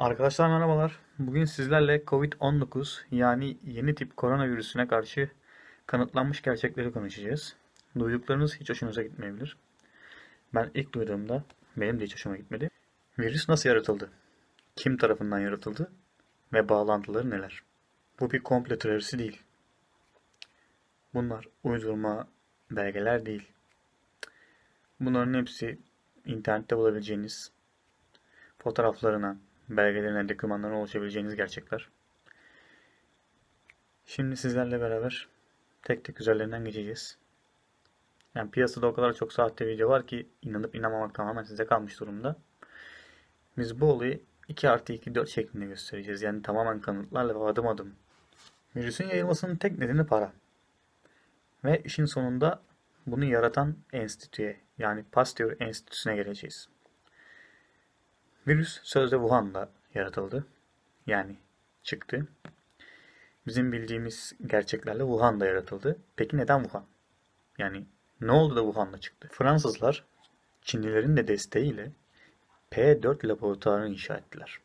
Arkadaşlar merhabalar. Bugün sizlerle Covid-19 yani yeni tip koronavirüsüne karşı kanıtlanmış gerçekleri konuşacağız. Duyduklarınız hiç hoşunuza gitmeyebilir. Ben ilk duyduğumda benim de hiç hoşuma gitmedi. Virüs nasıl yaratıldı? Kim tarafından yaratıldı? Ve bağlantıları neler? Bu bir komplo teorisi değil. Bunlar uydurma belgeler değil. Bunların hepsi internette bulabileceğiniz fotoğraflarına, belgelerine, dokümanlarına ulaşabileceğiniz gerçekler. Şimdi sizlerle beraber tek tek üzerlerinden geçeceğiz. Yani piyasada o kadar çok sahte video var ki inanıp inanmamak tamamen size kalmış durumda. Biz bu olayı 2 artı 2 4 şeklinde göstereceğiz. Yani tamamen kanıtlarla ve adım adım. Virüsün yayılmasının tek nedeni para. Ve işin sonunda bunu yaratan enstitüye yani Pasteur Enstitüsü'ne geleceğiz. Virüs sözde Wuhan'da yaratıldı. Yani çıktı. Bizim bildiğimiz gerçeklerle Wuhan'da yaratıldı. Peki neden Wuhan? Yani ne oldu da Wuhan'da çıktı? Fransızlar Çinlilerin de desteğiyle P4 laboratuvarını inşa ettiler.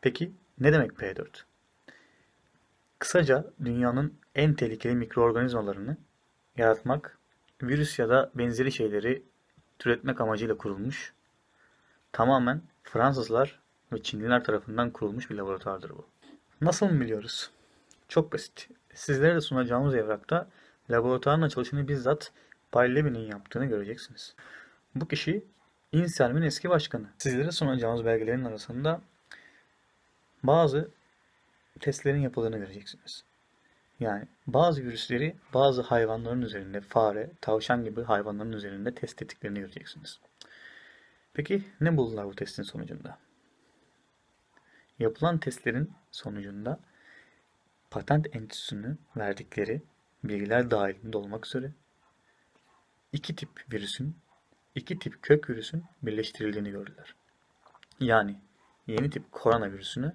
Peki ne demek P4? Kısaca dünyanın en tehlikeli mikroorganizmalarını yaratmak, virüs ya da benzeri şeyleri türetmek amacıyla kurulmuş Tamamen Fransızlar ve Çinliler tarafından kurulmuş bir laboratuvardır bu. Nasıl mı biliyoruz? Çok basit. Sizlere de sunacağımız evrakta laboratuvarın açılışını bizzat Bay Levy'nin yaptığını göreceksiniz. Bu kişi İnselm'in eski başkanı. Sizlere sunacağımız belgelerin arasında bazı testlerin yapıldığını göreceksiniz. Yani bazı virüsleri bazı hayvanların üzerinde, fare, tavşan gibi hayvanların üzerinde test ettiklerini göreceksiniz. Peki ne buldular bu testin sonucunda? Yapılan testlerin sonucunda patent enstitüsünü verdikleri bilgiler dahilinde olmak üzere iki tip virüsün, iki tip kök virüsün birleştirildiğini gördüler. Yani yeni tip koronavirüsünü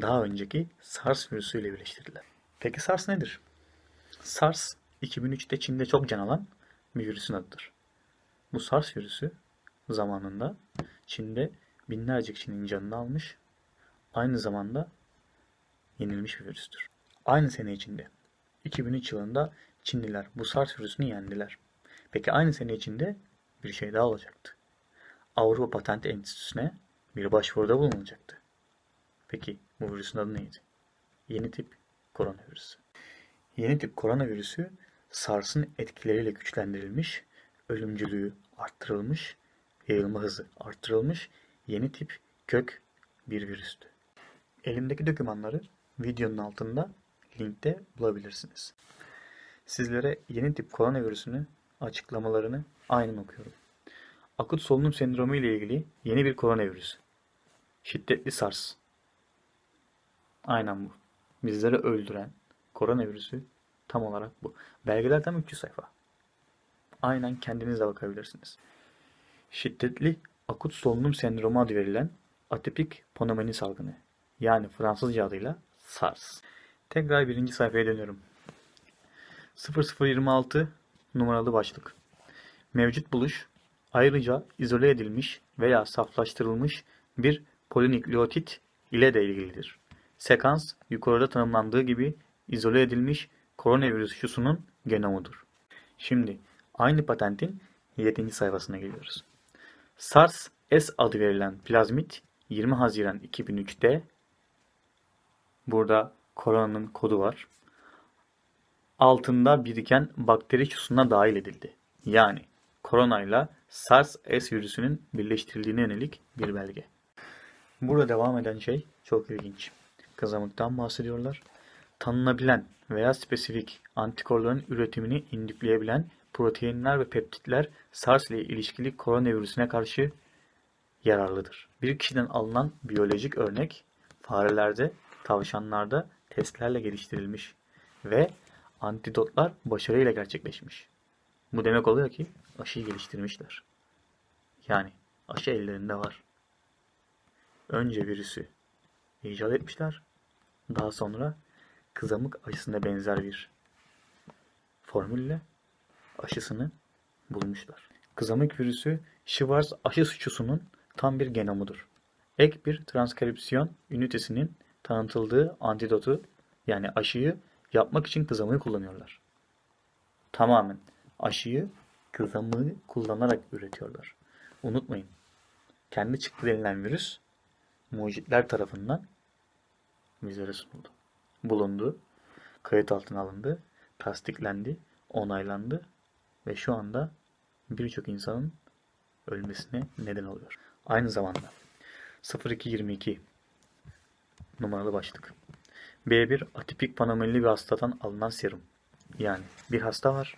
daha önceki SARS virüsüyle birleştirdiler. Peki SARS nedir? SARS 2003'te Çin'de çok can alan bir virüsün adıdır. Bu SARS virüsü zamanında Çin'de binlerce kişinin canını almış, aynı zamanda yenilmiş bir virüstür. Aynı sene içinde 2003 yılında Çinliler bu SARS virüsünü yendiler. Peki aynı sene içinde bir şey daha olacaktı. Avrupa Patent Enstitüsü'ne bir başvuruda bulunacaktı. Peki bu virüsün adı neydi? Yeni tip koronavirüsü. Yeni tip koronavirüsü SARS'ın etkileriyle güçlendirilmiş, ölümcülüğü arttırılmış yayılma hızı arttırılmış yeni tip kök bir virüstü. Elimdeki dokümanları videonun altında linkte bulabilirsiniz. Sizlere yeni tip koronavirüsünü açıklamalarını aynen okuyorum. Akut solunum sendromu ile ilgili yeni bir koronavirüs. Şiddetli SARS. Aynen bu. Bizleri öldüren koronavirüsü tam olarak bu. Belgeler tam 300 sayfa. Aynen kendiniz de bakabilirsiniz. Şiddetli akut solunum sendromu adı verilen atipik pnömoni salgını yani Fransızca adıyla SARS. Tekrar birinci sayfaya dönüyorum. 0026 numaralı başlık. Mevcut buluş ayrıca izole edilmiş veya saflaştırılmış bir polinükleotit ile de ilgilidir. Sekans yukarıda tanımlandığı gibi izole edilmiş koronavirüs şusunun genomudur. Şimdi aynı patentin 7. sayfasına geliyoruz. SARS-S adı verilen plazmit 20 Haziran 2003'te burada koronanın kodu var. Altında biriken bakteri çususuna dahil edildi. Yani koronayla SARS-S virüsünün birleştirildiğine yönelik bir belge. Burada devam eden şey çok ilginç. Kızamıktan bahsediyorlar. Tanınabilen veya spesifik antikorların üretimini indükleyebilen proteinler ve peptitler SARS ile ilişkili koronavirüsüne karşı yararlıdır. Bir kişiden alınan biyolojik örnek farelerde, tavşanlarda testlerle geliştirilmiş ve antidotlar başarıyla gerçekleşmiş. Bu demek oluyor ki aşıyı geliştirmişler. Yani aşı ellerinde var. Önce virüsü icat etmişler. Daha sonra kızamık aşısına benzer bir formülle aşısını bulmuşlar. Kızamık virüsü Schwarz aşı suçusunun tam bir genomudur. ek bir transkripsiyon ünitesinin tanıtıldığı antidotu yani aşıyı yapmak için kızamığı kullanıyorlar. Tamamen aşıyı kızamığı kullanarak üretiyorlar. Unutmayın. Kendi çıktı denilen virüs mucitler tarafından bizlere sunuldu. Bulundu, kayıt altına alındı, tasdiklendi, onaylandı ve şu anda birçok insanın ölmesine neden oluyor. Aynı zamanda 0222 numaralı başlık. B1 atipik panomelli bir hastadan alınan serum. Yani bir hasta var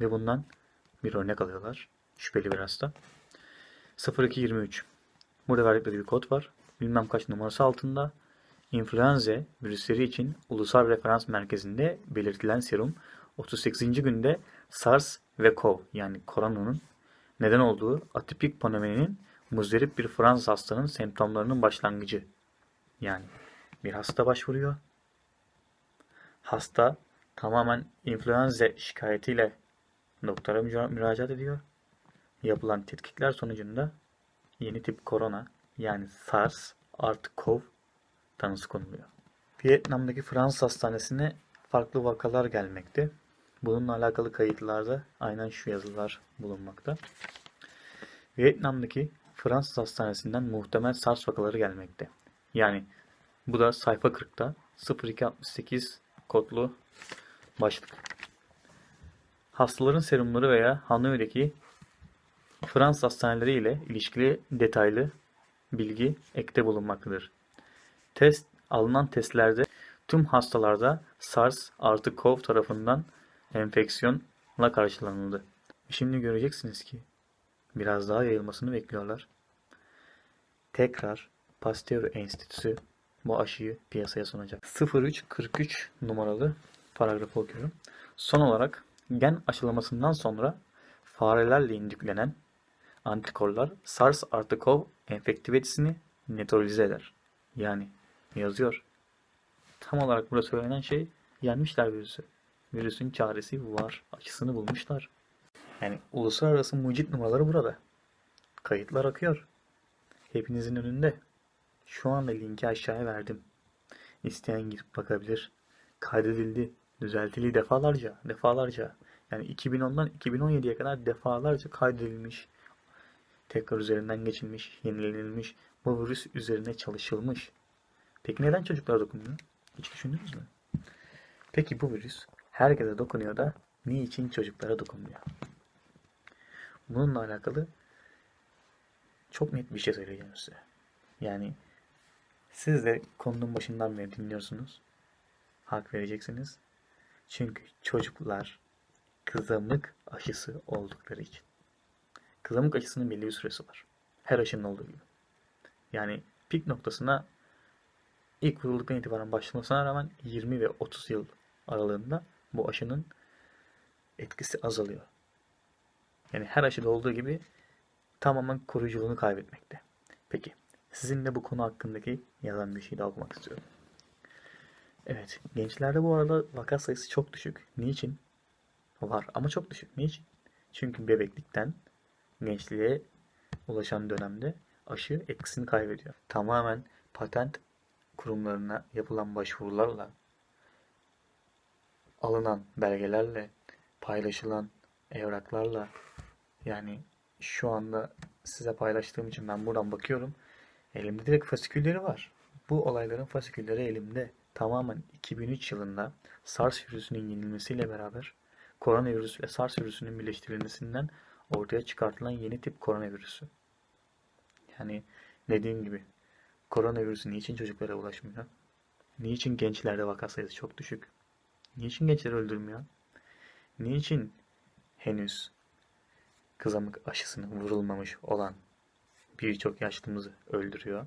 ve bundan bir örnek alıyorlar. Şüpheli bir hasta. 0223 Burada verdikleri bir kod var. Bilmem kaç numarası altında. İnfluenza virüsleri için Ulusal Referans Merkezi'nde belirtilen serum 38. günde SARS ve CoV yani koronanın neden olduğu atipik panomelinin muzdarip bir Fransız hastanın semptomlarının başlangıcı. Yani bir hasta başvuruyor. Hasta tamamen influenza şikayetiyle doktora müra- müracaat ediyor. Yapılan tetkikler sonucunda yeni tip korona yani SARS artı CoV tanısı konuluyor. Vietnam'daki Fransız hastanesine farklı vakalar gelmekte. Bununla alakalı kayıtlarda aynen şu yazılar bulunmakta. Vietnam'daki Fransız hastanesinden muhtemel SARS vakaları gelmekte. Yani bu da sayfa 40'ta 0268 kodlu başlık. Hastaların serumları veya Hanoi'deki Fransız hastaneleri ile ilişkili detaylı bilgi ekte bulunmaktadır. Test alınan testlerde tüm hastalarda SARS artı CoV tarafından enfeksiyonla karşılanıldı. Şimdi göreceksiniz ki biraz daha yayılmasını bekliyorlar. Tekrar Pasteur Enstitüsü bu aşıyı piyasaya sunacak. 0343 numaralı paragrafı okuyorum. Son olarak gen aşılamasından sonra farelerle indüklenen antikorlar SARS artı CoV enfektivitesini nötralize eder. Yani yazıyor. Tam olarak burada söylenen şey yenmişler virüsü. Virüsün çaresi var. Aşısını bulmuşlar. Yani uluslararası mucit numaraları burada. Kayıtlar akıyor. Hepinizin önünde. Şu anda linki aşağıya verdim. İsteyen girip bakabilir. Kaydedildi, düzeltildi defalarca, defalarca. Yani 2010'dan 2017'ye kadar defalarca kaydedilmiş. Tekrar üzerinden geçilmiş, yenilenilmiş. Bu virüs üzerine çalışılmış. Peki neden çocuklara dokunmuyor? Hiç düşündünüz mü? Peki bu virüs herkese dokunuyor da niçin çocuklara dokunmuyor? Bununla alakalı çok net bir şey söyleyeceğim size. Yani siz de konunun başından beri dinliyorsunuz. Hak vereceksiniz. Çünkü çocuklar kızamık aşısı oldukları için. Kızamık aşısının belli bir süresi var. Her aşının olduğu gibi. Yani pik noktasına ilk vurulduktan itibaren başlamasına rağmen 20 ve 30 yıl aralığında bu aşının etkisi azalıyor. Yani her aşıda olduğu gibi tamamen koruyuculuğunu kaybetmekte. Peki sizinle bu konu hakkındaki yazan bir şey daha okumak istiyorum. Evet, gençlerde bu arada vaka sayısı çok düşük. Niçin? Var ama çok düşük. Niçin? Çünkü bebeklikten gençliğe ulaşan dönemde aşı etkisini kaybediyor. Tamamen patent kurumlarına yapılan başvurularla, alınan belgelerle, paylaşılan evraklarla yani şu anda size paylaştığım için ben buradan bakıyorum. Elimde direkt fasikülleri var. Bu olayların fasikülleri elimde. Tamamen 2003 yılında SARS virüsünün yenilmesiyle beraber koronavirüs ve SARS virüsünün birleştirilmesinden ortaya çıkartılan yeni tip koronavirüsü. Yani dediğim gibi koronavirüsü niçin çocuklara ulaşmıyor? Niçin gençlerde vaka sayısı çok düşük? Niçin gençleri öldürmüyor? Niçin henüz kızamık aşısını vurulmamış olan birçok yaşlımızı öldürüyor?